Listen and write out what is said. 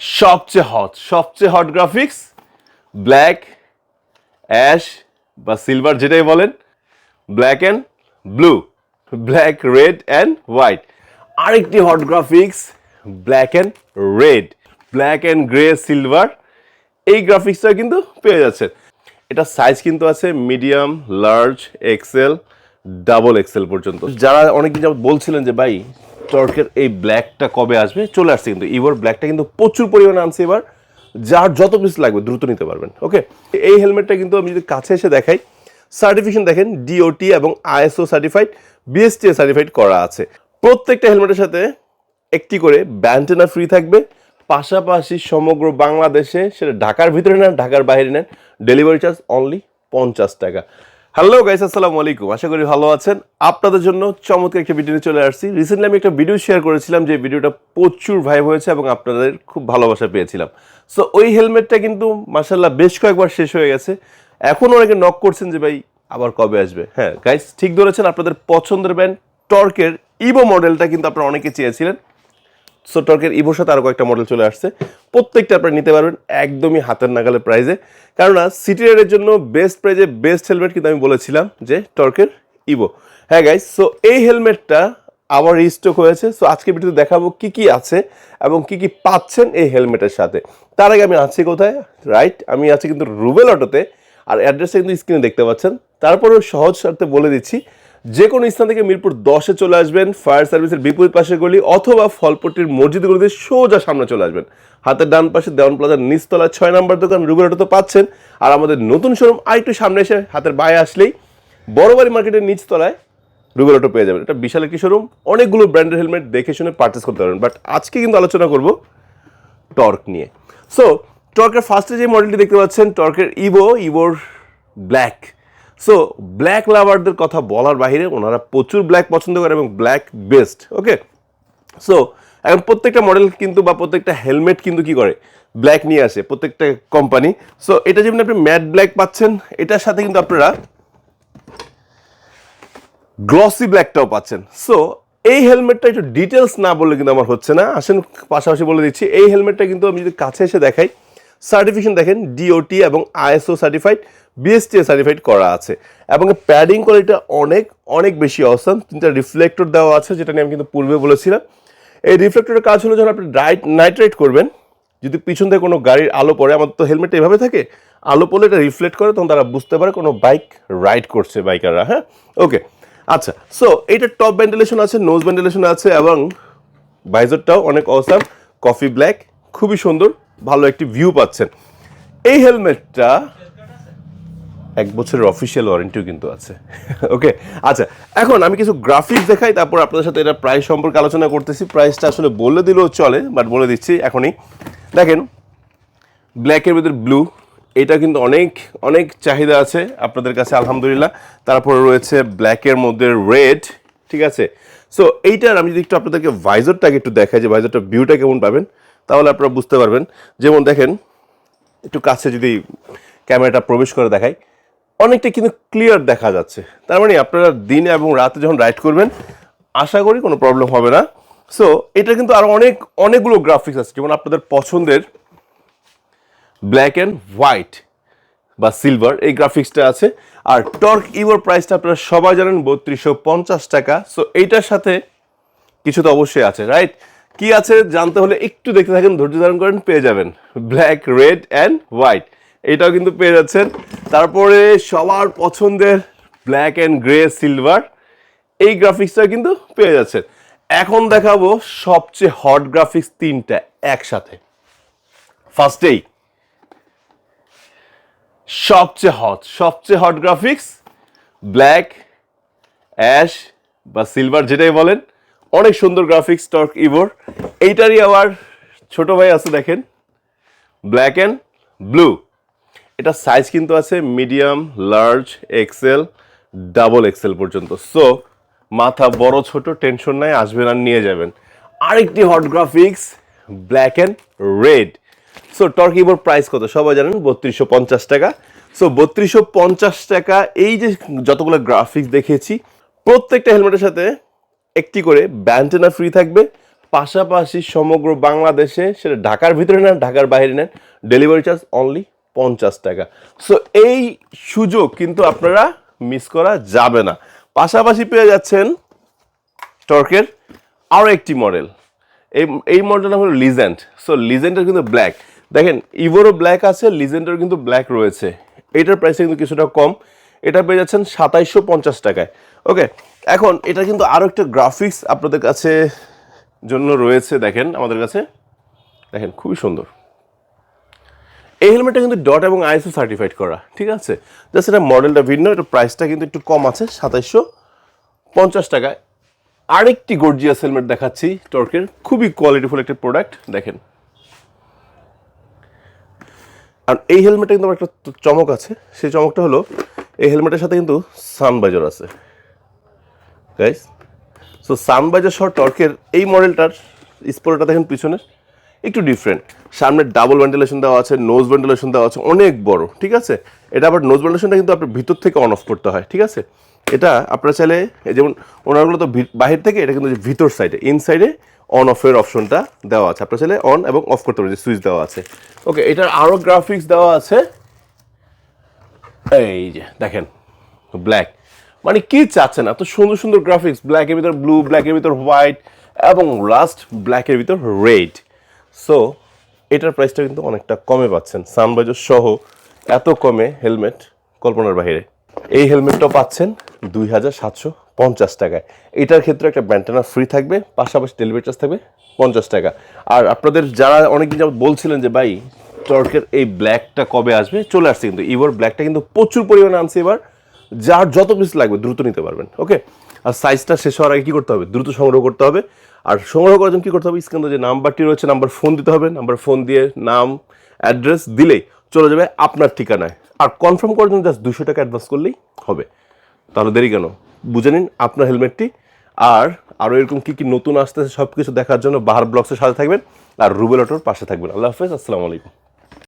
সবচেয়ে হট সবচেয়ে hot graphics black ash বা সিলভার যেটাই বলেন black and blue black red and white আরেকটি hot graphics black and red black and grey silver এই গ্রাফিক্সটা কিন্তু পেয়ে যাচ্ছেন। এটা সাইজ কিন্তু আছে medium large XL double XL পর্যন্ত। যারা অনেকদিন যাবত বলছিলেন যে, ভাই টর্কের এই ব্ল্যাকটা কবে আসবে চলে আসছে কিন্তু ইভোর ব্ল্যাকটা কিন্তু প্রচুর পরিমাণে আনছে এবার, যার যত পিস লাগবে দ্রুত নিতে পারবেন ওকে এই হেলমেটটা কিন্তু আমি যদি কাছে এসে দেখাই সার্টিফিকেশন দেখেন ডিওটি এবং আইএসও সার্টিফাইড বিএসটি সার্টিফাইড করা আছে। প্রত্যেকটা হেলমেটের সাথে একটি করে ব্যান্টেনা ফ্রি থাকবে, পাশাপাশি সমগ্র বাংলাদেশে, সেটা ঢাকার ভিতরে নেন, ঢাকার বাইরে নেন ডেলিভারি চার্জ অনলি পঞ্চাশ টাকা। হ্যালো গাইস আসসালামু আলাইকুম। আশা করি ভালো আছেন। আপনাদের জন্য চমৎকার একটা ভিডিও নিয়ে চলে আসছি। রিসেন্টলি আমি একটা ভিডিও শেয়ার করেছিলাম যে ভিডিওটা প্রচুর ভাইব হয়েছে এবং আপনাদের খুব ভালোবাসা পেয়েছিলাম। সো ওই হেলমেটটা কিন্তু মাসাল্লাহ বেশ কয়েকবার শেষ হয়ে গেছে। এখন অনেকে নক করছেন যে ভাই, আবার কবে আসবে? হ্যাঁ গাইস ঠিক ধরেছেন, আপনাদের পছন্দের ব্যান্ড টর্কের ইভো মডেলটা কিন্তু আপনারা অনেকে চেয়েছিলেন। সো টর্কের ইভোর সাথে আরও কয়েকটা মডেল চলে আসছে। প্রত্যেকটা আপনারা নিতে পারবেন একদমই হাতের নাগালের প্রাইজে কেননা সিটি রাইডের জন্য বেস্ট প্রাইজে বেস্ট হেলমেট কিন্তু আমি বলেছিলাম যে টর্কের ইভো হ্যাঁ গাইস সো এই হেলমেটটা আবার রিস্টক হয়েছে। সো আজকে ভিডিওতে দেখাবো কি কি আছে এবং কি কি পাচ্ছেন এই হেলমেটের সাথে। তার আগে আমি আছি কোথায়? রাইট আমি আছি কিন্তু রুবেল অটোতে আর অ্যাড্রেসটা কিন্তু স্ক্রিনে দেখতে পাচ্ছেন। তারপরেও সহজ স্বার্থে বলে দিচ্ছি যে কোনো স্থান থেকে মিরপুর দশে চলে আসবেন, ফায়ার সার্ভিসের বিপরীত পাশে গলি অথবা ফলপট্টির মসজিদ গলিতে সোজা সামনে চলে আসবেন। হাতের ডান পাশে দেওয়ান প্লাজার নিচতলা ছয় নম্বর দোকান, রুবেল অটো তো পাচ্ছেন। আর আমাদের নতুন শোরুম আর একটু সামনে এসে হাতের বায়ে আসলেই বড়বাড়ি মার্কেটের নিচতলায় রুবেল অটো পেয়ে যাবেন। এটা বিশাল একটি শোরুম অনেকগুলো ব্র্যান্ডের হেলমেট দেখে শুনে পারচেস করতে পারবেন। বাট আজকে কিন্তু আলোচনা করব টর্ক নিয়ে। সো টর্কের ফার্স্টে যে মডেলটি দেখতে পাচ্ছেন, টর্কের ইভো ইভোর ব্ল্যাক সো ব্ল্যাক লাভারদের কথা বলার বাইরে ওনারা প্রচুর ব্ল্যাক পছন্দ করে এবং ব্ল্যাক বেস্ট ওকে সো এখন প্রত্যেকটা মডেল কিন্তু বা প্রত্যেকটা হেলমেট কিন্তু কি করে? ব্ল্যাক নিয়ে আসে, প্রত্যেকটা কোম্পানি সো এটা যেমন আপনি ম্যাট ব্ল্যাক পাচ্ছেন, এটার সাথে কিন্তু আপনারা গ্লসি ব্ল্যাকটাও পাচ্ছেন। সো এই হেলমেটটা একটু ডিটেলস না বললে কিন্তু আমার হচ্ছে না। আসেন, পাশাপাশি বলে দিচ্ছি, এই হেলমেটটা কিন্তু আমি যদি কাছে এসে দেখাই সার্টিফিকেশন দেখেন ডিওটি এবং আইএসও সার্টিফাইড বিএসটিএ সার্টিফাইড করা আছে। এবং প্যাডিং কোয়ালিটিটা অনেক অনেক বেশি অসম তিনটা রিফ্লেক্টর দেওয়া আছে, যেটা নিয়ে আমি কিন্তু পূর্বে বলেছিলাম। এই রিফ্লেক্টরের কাজ হলো যখন আপনি রাইট নাইট রাইড করবেন, যদি পিছন থেকে কোনো গাড়ির আলো পড়ে আমার তো হেলমেট এভাবে থাকে, আলো পড়লে এটা রিফ্লেক্ট করে, তখন তারা বুঝতে পারে কোনো বাইক রাইড করছে বাইকাররা হ্যাঁ? ওকে আচ্ছা সো এইটা টপ ভেন্টিলেশন আছে নোজ ভেন্টিলেশন আছে, এবং বাইজারটাও অনেক অসাম কফি ব্ল্যাক খুবই সুন্দর। ভালো একটি ভিউ পাচ্ছেন। এই হেলমেটটা এক বছরের অফিসিয়াল ওয়ারেন্টিও কিন্তু আছে। ওকে আচ্ছা এখন আমি কিছু গ্রাফিক্স দেখাই, তারপর আপনাদের সাথে এটা প্রাইস সম্পর্কে আলোচনা করতেছি। প্রাইসটা আসলে বলে দিলেও চলে বাট বলে দিচ্ছি এখনই। দেখেন ব্ল্যাকের ভিতরে ব্লু এটা কিন্তু অনেক অনেক চাহিদা আছে আপনাদের কাছে, আলহামদুলিল্লাহ। তারপরে রয়েছে ব্ল্যাকের মধ্যে রেড ঠিক আছে? সো এইটার আমি যদি একটু আপনাদেরকে ভাইজারটাকে একটু দেখাই যে ভাইজারটা ভিউটা কেমন পাবেন। তাহলে আপনারা বুঝতে পারবেন। যেমন দেখেন, একটু কাছে যদি ক্যামেরাটা প্রবেশ করে দেখাই, অনেকটা কিন্তু ক্লিয়ার দেখা যাচ্ছে। তার মানে আপনারা দিনে এবং রাতে যখন রাইড করবেন, আশা করি কোনো প্রবলেম হবে না। সো এটা কিন্তু আরও অনেক, অনেকগুলো গ্রাফিক্স আছে। যেমন আপনাদের পছন্দের ব্ল্যাক অ্যান্ড হোয়াইট বা সিলভার এই গ্রাফিক্সটা আছে। আর টর্ক ইভোর প্রাইসটা আপনারা সবাই জানেন, বত্রিশশো পঞ্চাশ টাকা। সো এইটার সাথে কিছু তো অবশ্যই আছে রাইট কি আছে জানতে হলে একটু দেখতে থাকেন, ধৈর্য ধারণ করেন, পেয়ে যাবেন। ব্ল্যাক রেড অ্যান্ড হোয়াইট এটাও কিন্তু পেয়ে যাচ্ছেন। তারপরে সবার পছন্দের ব্ল্যাক অ্যান্ড গ্রে সিলভার এই গ্রাফিক্সটা কিন্তু পেয়ে যাচ্ছেন। এখন দেখাবো সবচেয়ে হট গ্রাফিক্স তিনটা একসাথে। ফার্স্টেই সবচেয়ে হট সবচেয়ে হট গ্রাফিক্স ব্ল্যাক অ্যাশ বা সিলভার যেটাই বলেন। অনেক সুন্দর গ্রাফিক্স টর্ক ইভোর এইটারই আবার ছোট ভাই আছে, দেখেন। ব্ল্যাক অ্যান্ড ব্লু এটা সাইজ কিন্তু আছে medium large XL double XL পর্যন্ত। সো মাথা বড়, ছোট টেনশন নাই, আসবেন আর নিয়ে যাবেন। আরেকটি hot graphics black and red so Torque ইবোর price কত? সবাই জানেন, বত্রিশশো পঞ্চাশ টাকা। সো বত্রিশশো পঞ্চাশ টাকা, এই যে যতগুলো গ্রাফিক্স দেখেছি প্রত্যেকটা হেলমেটের সাথে একটি করে ব্যান্টেনা ফ্রি থাকবে। পাশাপাশি সমগ্র বাংলাদেশে সেটা ঢাকার ভিতরে নেন, ঢাকার বাইরে নেন ডেলিভারি চার্জ অনলি পঞ্চাশ টাকা। সো এই সুযোগ কিন্তু আপনারা মিস করা যাবে না। পাশাপাশি পেয়ে যাচ্ছেন টর্কের আরও একটি মডেল এই এই মডেলটা হলো লিজেন্ড সো লিজেন্ডের কিন্তু ব্ল্যাক দেখেন ইভোরও ব্ল্যাক আছে লিজেন্ডের কিন্তু ব্ল্যাক রয়েছে। এটার প্রাইস কিন্তু কিছুটা কম। এটা পেয়ে যাচ্ছেন সাতাইশশো পঞ্চাশ টাকায়। ওকে, এখন এটা কিন্তু আরও একটা গ্রাফিক্স আপনাদের কাছে জন্য রয়েছে, দেখেন আমাদের কাছে। দেখেন, খুবই সুন্দর। এই হেলমেটটা কিন্তু ডট এবং আইএসও সার্টিফাইড করা, ঠিক আছে? জাস্ট এটা মডেলটা ভিন্ন, এটা প্রাইসটা কিন্তু একটু কম আছে, সাতাইশশো পঞ্চাশ টাকায়। আরেকটি গর্জিয়াস হেলমেট দেখাচ্ছি টর্কের, খুবই কোয়ালিটিফুল একটা প্রোডাক্ট দেখেন। আর এই হেলমেটে কিন্তু আমার একটা চমক আছে, সেই চমকটা হলো এই হেলমেটের সাথে কিন্তু সানবাইজার আছে। গাইস সো সানবাইজার সহ টর্কের এই মডেলটার স্পোর্টটা দেখেন পিছনের, একটু ডিফারেন্ট সামনে ডাবল ভেন্টিলেশন দেওয়া আছে নোজ ভেন্টিলেশন দেওয়া আছে, অনেক বড়, ঠিক আছে? এটা আবার নোজ ভেন্টিলেশনটা কিন্তু আপনার ভিতর থেকে অন অফ করতে হয়, ঠিক আছে? এটা আপনারা চাইলে যেমন ওনারগুলো তো বাহির থেকে, এটা কিন্তু ভিতর সাইডে ইনসাইডে অন অফের অপশনটা দেওয়া আছে। আপনার চাইলে অন এবং অফ করতে পারেন সুইচ দেওয়া আছে। ওকে এটার আরও গ্রাফিক্স দেওয়া আছে। এই যে, দেখেন ব্ল্যাক মানে কি চাচ্ছেন? এত সুন্দর সুন্দর গ্রাফিক্স ব্ল্যাকের ভিতর ব্লু ব্ল্যাকের ভিতর হোয়াইট এবং লাস্ট ব্ল্যাকের ভিতর রেড সো এটার প্রাইসটা কিন্তু অনেকটা কমে পাচ্ছেন। সানবাইজার সহ এত কমে হেলমেট কল্পনার বাইরে এই হেলমেটটাও পাচ্ছেন দুই হাজার সাতশো পঞ্চাশ টাকায়। এটার ক্ষেত্রে একটা ব্যান্টানা ফ্রি থাকবে, পাশাপাশি ডেলিভারি চার্জ থাকবে পঞ্চাশ টাকা। আর আপনাদের যারা অনেকদিন যাবত বলছিলেন যে, ভাই টর্কের এই ব্ল্যাকটা কবে আসবে? চলে আসছে কিন্তু। এবার ব্ল্যাকটা কিন্তু প্রচুর পরিমাণে আনছে এবার। যার যত পিস লাগবে, দ্রুত নিতে পারবেন ওকে আর সাইজটা শেষ হওয়ার আগে কী করতে হবে? দ্রুত সংগ্রহ করতে হবে। আর সংগ্রহ করার জন্য কী করতে হবে? স্ক্রিনে যে নাম্বারটি রয়েছে, নাম্বার ফোন দিতে হবে। নাম্বার ফোন দিয়ে নাম অ্যাড্রেস দিলেই চলে যাবে আপনার ঠিকানায়। আর কনফার্ম করার জন্য জাস্ট দুশো টাকা অ্যাডভান্স করলেই হবে। তাহলে দেরি কেন? বুঝে নিন আপনার হেলমেটটি আর আরও এরকম কী কী নতুন আসতেছে সব কিছু দেখার জন্য বাহার ব্লগসের সাথে থাকবেন। আর রুবেল অটোর পাশে থাকবেন। আল্লাহ হাফেজ, আসসালামু আলাইকুম।